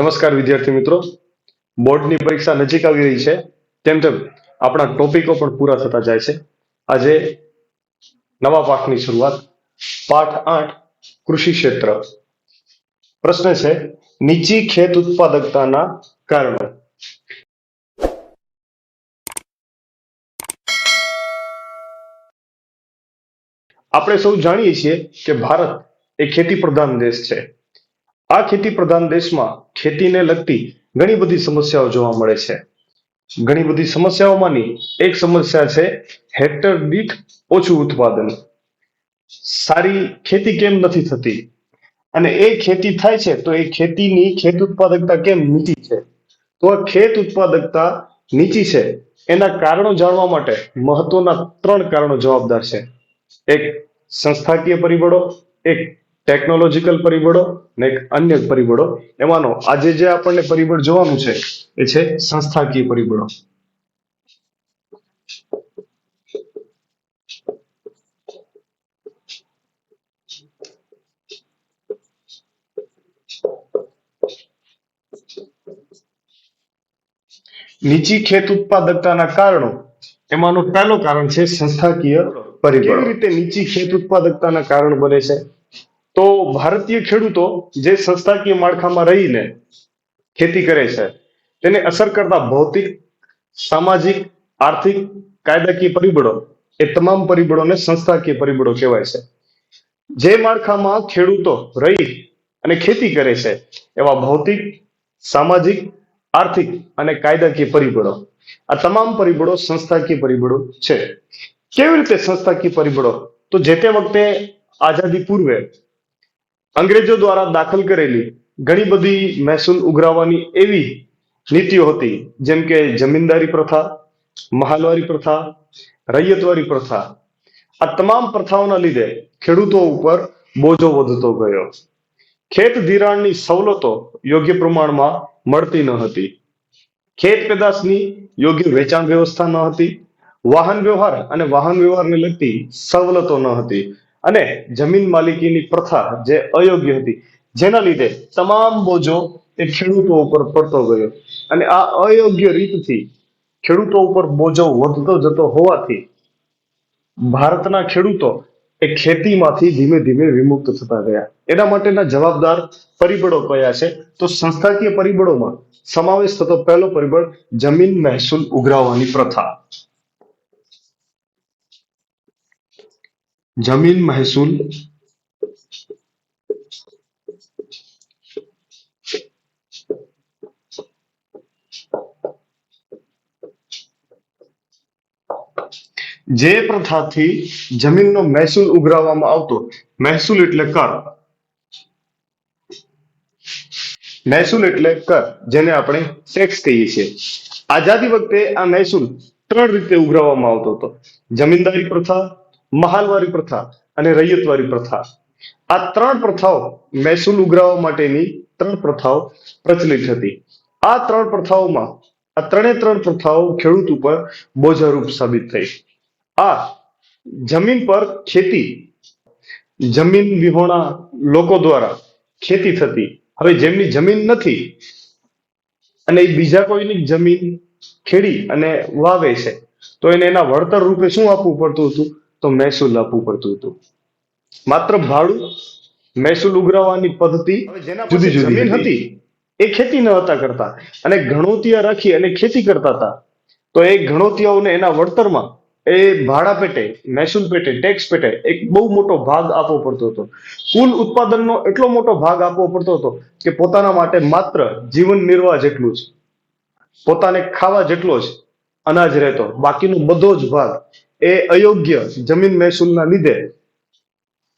નમસ્કાર વિદ્યાર્થી મિત્રો. બોર્ડની પરીક્ષા નજીક આવી રહી છે. તેમ તેમ આપણા ટોપિકો પણ પૂરા થતા જાય છે. આજે નવા પાઠની શરૂઆત. પાઠ આઠ, કૃષિ ક્ષેત્ર. પ્રશ્ન છે, નીચી ખેત ઉત્પાદકતાના કારણો. આપણે સૌ જાણીએ છીએ કે ભારત એ ખેતી પ્રધાન દેશ છે. આ ખેતી પ્રધાન દેશમાં ખેતીને લગતી ઘણી બધી સમસ્યાઓ જોવા મળે છે. ઘણી બધી સમસ્યાઓમાંની એક સમસ્યા છે હેક્ટર દીઠ ઓછું ઉત્પાદન. સારી ખેતી કેમ નથી થતી? અને એ ખેતી થાય છે તો એ ખેતીની ખેત ઉત્પાદકતા કેમ નીચી છે? તો આ ખેત ઉત્પાદકતા નીચી છે એના કારણો જાણવા માટે મહત્વના ત્રણ કારણો જવાબદાર છે. એક સંસ્થાકીય પરિબળો, એક ટેકનોલોજીકલ પરિબળો ને અન્ય પરિબળો. એમાંનો આજે જે આપણને પરિબળ જોવાનું છે, એ છે સંસ્થાકીય પરિબળો. નીચી ખેત ઉત્પાદકતાના કારણો. એમાંનું પહેલું કારણ છે સંસ્થાકીય પરિબળ. કેવી રીતે નીચી ખેત ઉત્પાદકતાના કારણ બને છે? તો ભારતીય ખેડૂતો જે સંસ્થાકીય માળખામાં રહીને ખેતી કરે છે, તેને અસર કરતા ભૌતિક, સામાજિક, આર્થિક કાયદાકીય પરિબળો એ તમામ પરિબળોને સંસ્થાકીય પરિબળો કહેવાય છે. જે માળખામાં ખેડૂતો રહી અને ખેતી કરે છે, એવા ભૌતિક, સામાજિક, આર્થિક અને કાયદાકીય પરિબળો, આ તમામ પરિબળો સંસ્થાકીય પરિબળો છે. કેવી રીતે સંસ્થાકીય પરિબળો? તો જે તે વખતે આઝાદી પૂર્વે અંગ્રેજો દ્વારા દાખલ કરેલી ઘણી બધી મહેસૂલ ઉઘરાવવાની એવી નીતિઓ હતી, જેમ કે જમીનદારી પ્રથા, મહાલવારી પ્રથા, રૈયતવારી પ્રથા. આ તમામ પ્રથાઓના લીધે ખેડૂતો ઉપર બોજો વધતો ગયો. ખેત ધિરાણની સવલતો યોગ્ય પ્રમાણમાં મળતી ન હતી. ખેત પેદાશની યોગ્ય વેચાણ વ્યવસ્થા ન હતી. વાહન વ્યવહાર અને વાહન વ્યવહારને લગતી સવલતો ન હતી. અને જમીન માલિકીની પ્રથા જે અયોગ્ય હતી, જેના લીધે તમામ બોજો એ ખેડૂતો ઉપર પડતો ગયો. અને આ અયોગ્ય રીતથી ખેડૂતો ઉપર બોજો વધતો જતો હોવાથી ભારતના ખેડૂતો એ ખેતીમાંથી ધીમે ધીમે વિમુક્ત થતા ગયા. એના માટેના જવાબદાર પરિબળો કયા છે? તો સંસ્થાકીય પરિબળોમાં સમાવેશ થતો પહેલો પરિબળ જમીન મહેસૂલ ઉઘરાવવાની પ્રથા. જમીન મહેસૂલ. જે પ્રથાથી જમીનનો મહેસૂલ ઉઘરાવવામાં આવતો, મહેસૂલ એટલે કર. મહેસૂલ એટલે કર, જેને આપણે ટેક્સ કહીએ છીએ. આઝાદી વખતે આ મહેસૂલ ત્રણ રીતે ઉઘરાવવામાં આવતો હતો. જમીનદારી પ્રથા મહાલવારી પ્રથા અને રૈયતવારી પ્રથા. આ ત્રણ પ્રથાઓ મહેસૂલ ઉઘરાવવા માટેની ત્રણ પ્રથાઓ પ્રચલિત હતી. આ ત્રણ પ્રથાઓમાં, આ ત્રણે ત્રણ પ્રથાઓ ખેડૂત ઉપર બોજારૂપ સાબિત થઈ. આ જમીન પર ખેતી, જમીન વિહોણા લોકો દ્વારા ખેતી થતી. હવે જેમની જમીન નથી અને એ બીજા કોઈની જમીન ખેડી અને વાવે છે, તો એને એના વળતર રૂપે શું આપવું પડતું હતું? તો મહેસૂલ આપવું પડતું હતું. માત્ર ભાડું મહેસૂલ ઉઘરાવવાની પદ્ધતિ જુદી જુદી હતી. એ ખેતી ન હતા કરતા. અને ઘણોતિયા રાખી અને ખેતી કરતા હતા. તો એ ઘણોતિયાઓને એના વળતરમાં એ ભાડા પેટે મહેસૂલ પેટે ટેક્સ પેટે એક બહુ મોટો ભાગ આપવો પડતો હતો. કુલ ઉત્પાદનનો એટલો મોટો ભાગ આપવો પડતો હતો કે પોતાના માટે માત્ર જીવન નિર્વાહ જેટલું જ. પોતાને ખાવા જેટલો જ અનાજ રહેતો. બાકીનો બધો જ ભાગ એ અયોગ્ય જમીન મહેસૂલના લીધે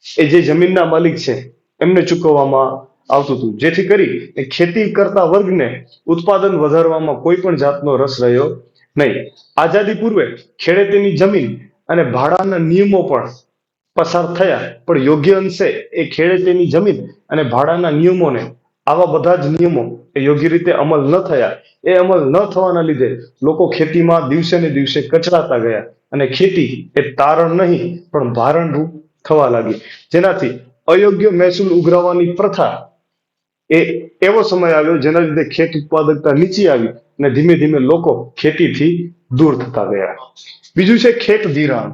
એ જે જમીનના માલિક છે, એમને ચૂકવવામાં આવતું હતું. જેથી કરી ખેતી કરતા વર્ગને ઉત્પાદન વધારવામાં કોઈ પણ જાતનો રસ રહ્યો નહીં. આઝાદી પૂર્વે ખેડેતીની જમીન અને ભાડાના નિયમો પણ પસાર થયા. પણ યોગ્ય અંશે એ ખેડેતીની જમીન અને ભાડાના નિયમોને આવા બધા જ નિયમો એ યોગ્ય રીતે અમલ ન થયા. એ અમલ ન થવાના લીધે લોકો ખેતીમાં દિવસે ને દિવસે કચરાતા ગયા. અને ખેતી એ તારણ નહીં, પણ ભારણરૂપ થવા લાગી. જેનાથી અયોગ્ય મહેસૂલ ઉઘરાવવાની પ્રથા એ એવો સમય આવ્યો જેના લીધે ખેત ઉત્પાદકતા નીચી આવી અને ધીમે ધીમે લોકો ખેતીથી દૂર થતા ગયા. બીજું છે ખેત ધિરાણ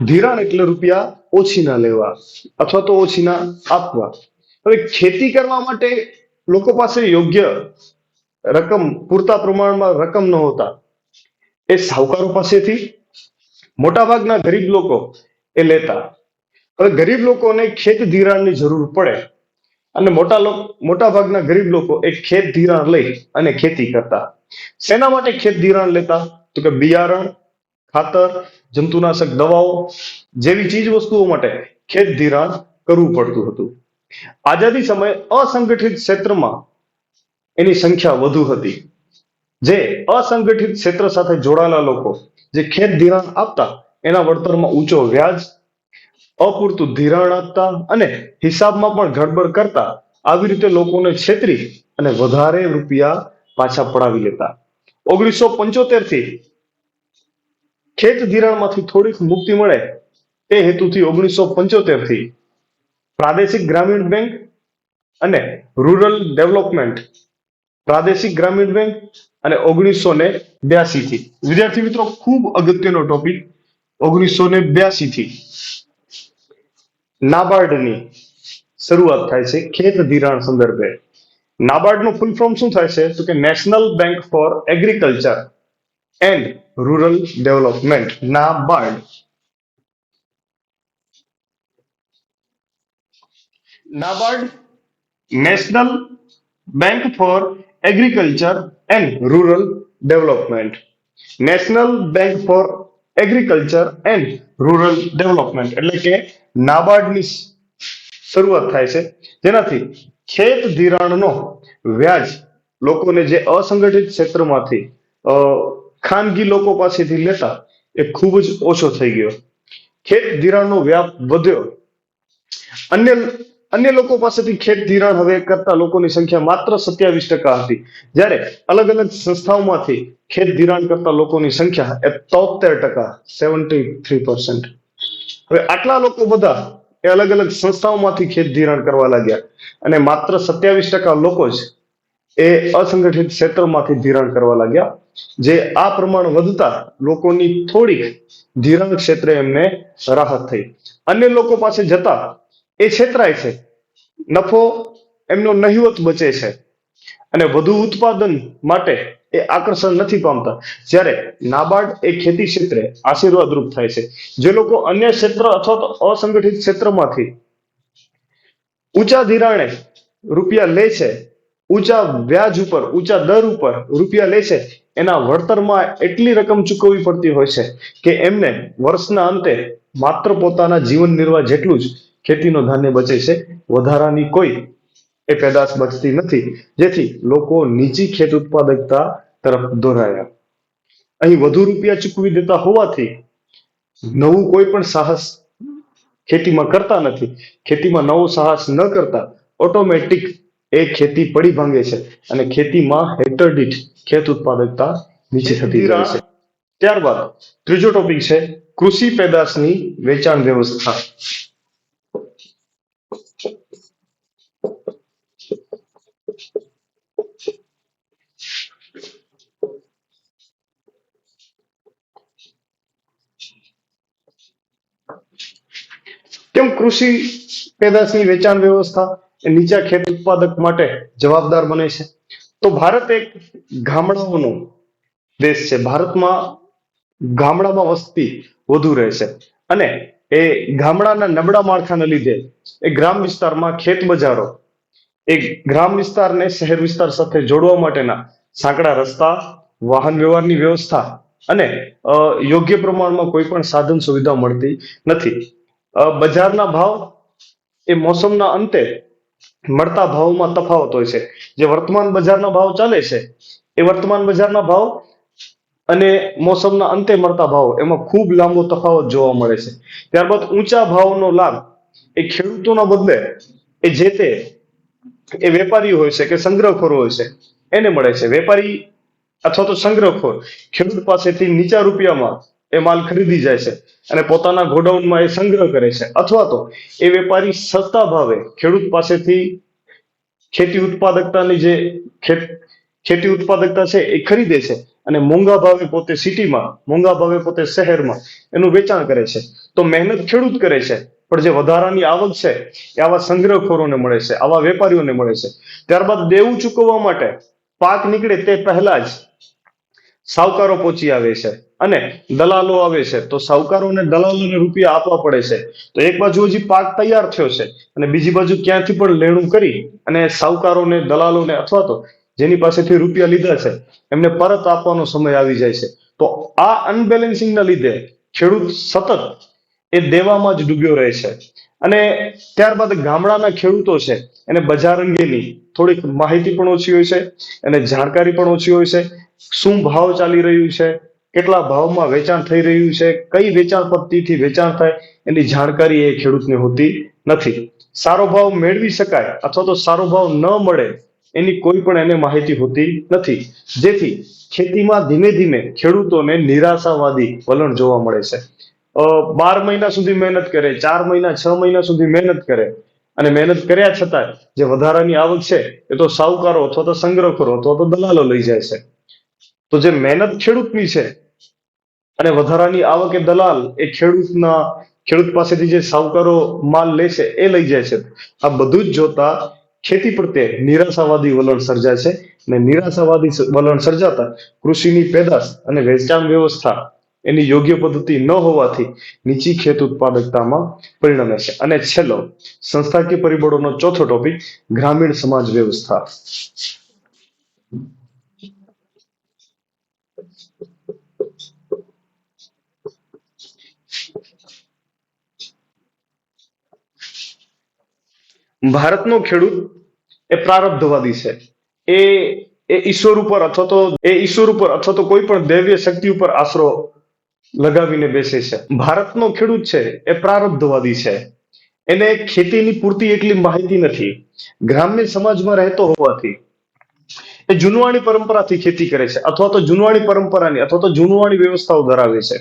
ધિરાણ એટલે રૂપિયા ઓછીના લેવા અથવા તો ઓછીના આપવા. હવે ખેતી કરવા માટે લોકો પાસે યોગ્ય રકમ, પૂરતા પ્રમાણમાં રકમ ન હોતા. એ સાહુકારો પાસેથી મોટાભાગના ગરીબ લોકો એ લેતા. હવે ગરીબ લોકોને ખેત ધિરાણની જરૂર પડે અને મોટા મોટા ભાગના ગરીબ લોકો એ ખેત ધિરાણ લઈ અને ખેતી કરતા. શેના માટે ખેત ધિરાણ લેતા? તો કે બિયારણ, ખાતર, જંતુનાશક દવાઓ જેવી ચીજ વસ્તુઓ માટે ખેત ધિરાણ કરવું પડતું હતું. આઝાદી સમયે અસંગઠિત ક્ષેત્રમાં એની સંખ્યા વધુ હતી. જે અસંગઠિત ક્ષેત્ર સાથે જોડાયેલા લોકો જે ખેત ધિરાણ આપતા એના વળતરમાં ઊંચો વ્યાજ, અપૂરતું ધિરાણ આપતા અને હિસાબમાં પણ ગડબડ કરતા આવી રીતે લોકોને છેતરી અને વધારે રૂપિયા પાછા પડાવી લેતા. ઓગણીસો પંચોતેરથી ખેત ધિરાણમાંથી થોડીક મુક્તિ મળે તે હેતુથી ઓગણીસો પંચોતેરથી પ્રાદેશિક ગ્રામીણ બેંક અને રૂરલ ડેવલપમેન્ટ. પ્રાદેશિક ગ્રામીણ બેંક અને ઓગણીસો ને બ્યાસી થી. વિદ્યાર્થી મિત્રો, ખૂબ અગત્યનો ટોપિક ઓગણીસો ને બ્યાસી થી. નાબાર્ડની શરૂઆત થાય છે ખેત ધિરાણ સંદર્ભે. નાબાર્ડનું ફૂલ ફોર્મ શું થાય છે? તો કે national bank for agriculture and rural development NABARD. NABARD. National bank for agriculture and rural development. National bank for agriculture and rural development. એટલે કે નાબાર્ડની શરૂઆત થાય છે. જેનાથી ખેત ધિરાણનો વ્યાજ લોકોને જે અસંગઠિત ક્ષેત્રમાંથી ખાનગી લોકો પાસેથી લેતા એ ખૂબ જ ઓછો થઈ ગયો. ખેત ધિરાણનો વ્યાપ વધ્યો. અન્ય અન્ય લોકો પાસેથી ખેત ધિરાણ હવે કરતા લોકોની સંખ્યા માત્ર સત્યાવીસ ટકા હતી. જ્યારે અલગ અલગ સંસ્થાઓમાંથી ખેત ધિરાણ કરતા લોકોની સંખ્યા એ તોતેર ટકા, સેવન્ટી થ્રી પર્સન્ટ. હવે આટલા લોકો બધા એ અલગ અલગ સંસ્થાઓમાંથી ખેત ધિરાણ કરવા લાગ્યા. અને માત્ર સત્યાવીસ ટકા લોકો જ એ અસંગઠિત ક્ષેત્રમાંથી ધિરાણ કરવા લાગ્યા. જે આ પ્રમાણ વધતા લોકોની થોડીક ધિરાણ ક્ષેત્રે એમને રાહત થઈ. અન્ય લોકો પાસે જતા એ છેતરાય છે. નફો એમનો નહિવત બચે છે. અને વધુ ઉત્પાદન માટે એ આકર્ષણ નથી પામતા. જ્યારે નાબાર્ડ એ ખેતી ક્ષેત્રે આશીર્વાદરૂપ થાય છે. જે લોકો અન્ય ક્ષેત્ર અથવા તો અસંગઠિત ક્ષેત્રમાંથી ઊંચા ધિરાણે રૂપિયા લે છે, ઊંચા વ્યાજ ઉપર, ઊંચા દર ઉપર રૂપિયા લે છે, એના વળતરમાં એટલી રકમ ચૂકવવી પડતી હોય છે કે એમને વર્ષના અંતે માત્ર પોતાના જીવન નિર્વાહ જેટલું જ ખેતીનો ધાન્ય બચે છે. વધારાની કોઈ એ પેદાશ બચતી નથી. જેથી લોકો નીચી ખેત ઉત્પાદકતા તરફ દોરાયા. અહીં વધુ રૂપિયા ચૂકવી દેતા હોવાથી નવું કોઈ પણ સાહસ ખેતીમાં કરતા નથી. ખેતીમાં નવો સાહસ ન કરતા ઓટોમેટિક એ ખેતી પડી ભાંગે છે અને ખેતીમાં હેક્ટર દીઠ ખેત ઉત્પાદકતા નીચે થતી જાય છે. ત્યારબાદ ત્રીજો ટોપિક છે કૃષિ પેદાશની વેચાણ વ્યવસ્થા. કેમ કૃષિ પેદાશની વેચાણ વ્યવસ્થા એ નીચા ખેત ઉત્પાદક માટે જવાબદાર બને છે? તો ભારત એક ગામડાઓનો દેશ છે. ભારતમાં ગામડામાં વસ્તી વધુ રહે છે. અને એ ગામડાના નબળા માળખાને લીધે એ ગ્રામ વિસ્તારમાં ખેત બજારો, એ ગ્રામ વિસ્તારને શહેર વિસ્તાર સાથે જોડવા માટેના સાંકડા રસ્તા, વાહન વ્યવહારની વ્યવસ્થા અને યોગ્ય પ્રમાણમાં કોઈ પણ સાધન સુવિધા મળતી નથી. બજારના ભાવ એ મોસમના અંતે મળતા ભાવમાં તફાવત હોય છે. જે વર્તમાન બજારના ભાવ ચાલે છે, એ વર્તમાન બજારના ભાવ અને મોસમના અંતે મળતા ભાવ એમાં ખૂબ લાંબો તફાવત જોવા મળે છે. ત્યારબાદ ઊંચા ભાવનો લાભ એ ખેડૂતોના બદલે એ જે તે એ વેપારી હોય છે કે સંગ્રહખોરો હોય છે, એને મળે છે. વેપારી અથવા તો સંગ્રહખોર ખેડૂત પાસેથી નીચા રૂપિયામાં એ માલ ખરીદી જાય છે અને પોતાના ગોડાઉનમાં એ સંગ્રહ કરે છે. અથવા તો એ વેપારી સસ્તા ભાવે ખેડૂત પાસેથી ખેતી ઉત્પાદકતાની જે ખેતી ઉત્પાદકતા છે એ ખરીદે છે અને મોંઘા ભાવે પોતે સિટીમાં, મોંઘા ભાવે પોતે શહેરમાં એનું વેચાણ કરે છે. તો મહેનત ખેડૂત કરે છે, પણ જે વધારાની આવક છે એ આવા સંગ્રહખોરોને મળે છે, આવા વેપારીઓને મળે છે. ત્યારબાદ દેવું ચૂકવવા માટે પાક નીકળે તે પહેલા જ સાવકારો પહોંચી આવે છે. અને દલાલો આવે છે, તો સાવકારો અને દલાલોને રૂપિયા આપવા પડે છે. તો એક બાજુ હજી પાક તૈયાર થયો છે અને બીજી બાજુ ક્યાંથી પણ લેણું કરી અને સાહુકારોને, દલાલોને અથવા તો જેની પાસેથી રૂપિયા લીધા છે, એમને પરત આપવાનો સમય આવી જાય છે. તો આ અનબેલેન્સિંગના લીધે ખેડૂત સતત એ દેવામાં જ ડૂબ્યો રહે છે. અને ત્યારબાદ ગામડાના ખેડૂતો છે, એને બજાર અંગેની થોડીક માહિતી પણ ઓછી હોય છે અને જાણકારી પણ ઓછી હોય છે, શું ભાવ ચાલી રહ્યું છે કેટલા ભાવમાં વેચાણ થઈ રહ્યું છે, કઈ વેચાણ પદ્ધતિથી વેચાણ થાય, એની જાણકારી એ ખેડૂતને હોતી નથી. સારો ભાવ મેળવી શકાય અથવા તો સારો ભાવ ન મળે, એની કોઈ પણ એને માહિતી હોતી નથી. જેથી ખેતીમાં ધીમે ધીમે ખેડૂતોને નિરાશાવાદી વલણ જોવા મળે છે. બાર મહિના સુધી મહેનત કરે, ચાર મહિના, છ મહિના સુધી મહેનત કરે અને મહેનત કર્યા છતાં જે વધારાની આવક છે, એ તો સાહુકારો અથવા તો સંગ્રહખોરો અથવા તો દલાલો લઈ જાય છે. તો જે મહેનત ખેડૂતની છે અને વધારાની આવક દલાલ, એ ખેડૂતના, ખેડૂત પાસેથી જે સાવકારો માલ લે છે, એ લઈ જાય છે. આ બધું જ જોતા ખેતી પ્રત્યે નિરાશાવાદી વલણ સર્જાય છે અને નિરાશાવાદી વલણ સર્જાતા કૃષિની પેદાશ અને વેચાણ વ્યવસ્થા એની યોગ્ય પદ્ધતિ ન હોવાથી નીચી ખેત ઉત્પાદકતામાં પરિણમે છે. અને છેલ્લો, સંસ્થાકીય પરિબળોનો ચોથો ટોપિક ગ્રામીણ સમાજ વ્યવસ્થા. ભારતનો ખેડૂત એ પ્રારબ્ધવાદી છે. એ એ ઈશ્વર ઉપર અથવા તો, એ ઈશ્વર ઉપર અથવા તો કોઈ પણ દૈવ્ય શક્તિ ઉપર આશરો લગાવીને બેસે છે. ભારતનો ખેડૂત છે એ પ્રારબ્ધવાદી છે. એને ખેતીની પૂરતી એટલી માહિતી નથી. ગ્રામ્ય સમાજમાં રહેતો હોવાથી એ જૂનવાણી પરંપરાથી ખેતી કરે છે અથવા તો જૂનવાણી પરંપરાની અથવા તો જૂનવાણી વ્યવસ્થાઓ ધરાવે છે.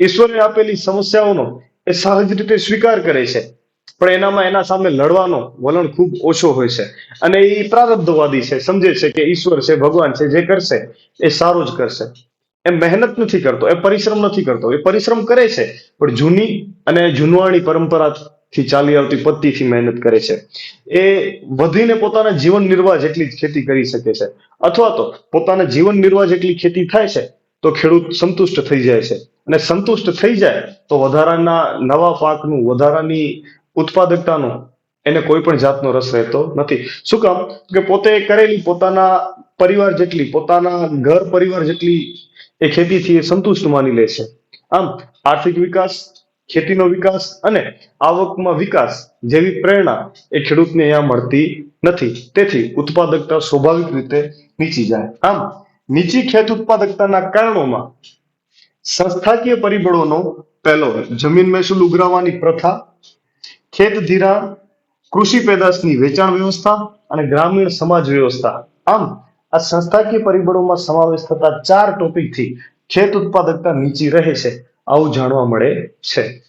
ઈશ્વરે આપેલી સમસ્યાઓનો એ સહજ રીતે સ્વીકાર કરે છે. પણ એનામાં એના સામે લડવાનો વલણ ખૂબ ઓછો હોય છે. અને એ પ્રારબ્ધવાદી છે, સમજે છે કે ઈશ્વર છે, ભગવાન છે, જે કરશે, એ સારું જ કરશે. એ મહેનત નથી કરતો, એ પરિશ્રમ નથી કરતો. એ પરિશ્રમ કરે છે, પણ જૂની અને જૂનવાણી પરંપરાથી ચાલી આવતી પદ્ધતિથી મહેનત કરે છે. એ વધીને પોતાના જીવન નિર્વાહ જેટલી ખેતી કરી શકે છે. અથવા તો પોતાના જીવન નિર્વાહ જેટલી ખેતી થાય છે, તો ખેડૂત સંતુષ્ટ થઈ જાય છે. અને સંતુષ્ટ થઈ જાય તો વધારાના નવા પાકનું, વધારાની ઉત્પાદકતાનો એને કોઈ પણ જાતનો રસ રહેતો નથી. શું કામ? કે પોતે કરેલી પોતાના પરિવાર જેટલી, પોતાના ઘર પરિવાર જેટલી એ ખેતીથી એ સંતુષ્ટ માની લે છે. આમ, આર્થિક વિકાસ, ખેતીનો વિકાસ અને આવકમાં વિકાસ જેવી પ્રેરણા એ ખેડૂતને અહીંયા મળતી નથી. તેથી ઉત્પાદકતા સ્વાભાવિક રીતે નીચી જાય. આમ, નીચી ખેત ઉત્પાદકતાના કારણોમાં સંસ્થાકીય પરિબળોનો પહેલો જમીન મહેસૂલ ઉઘરાવવાની પ્રથા ખેત ધીરા, કૃષિ પેદાશની વેચાણ વ્યવસ્થા અને ગ્રામીણ સમાજ વ્યવસ્થા. આમ, આ સંસ્થાકીય પરિબળોમાં સમાવેશ થતા ચાર ટોપિકથી ખેત ઉત્પાદકતા નીચી રહે છે. આવું જાણવા મળે છે.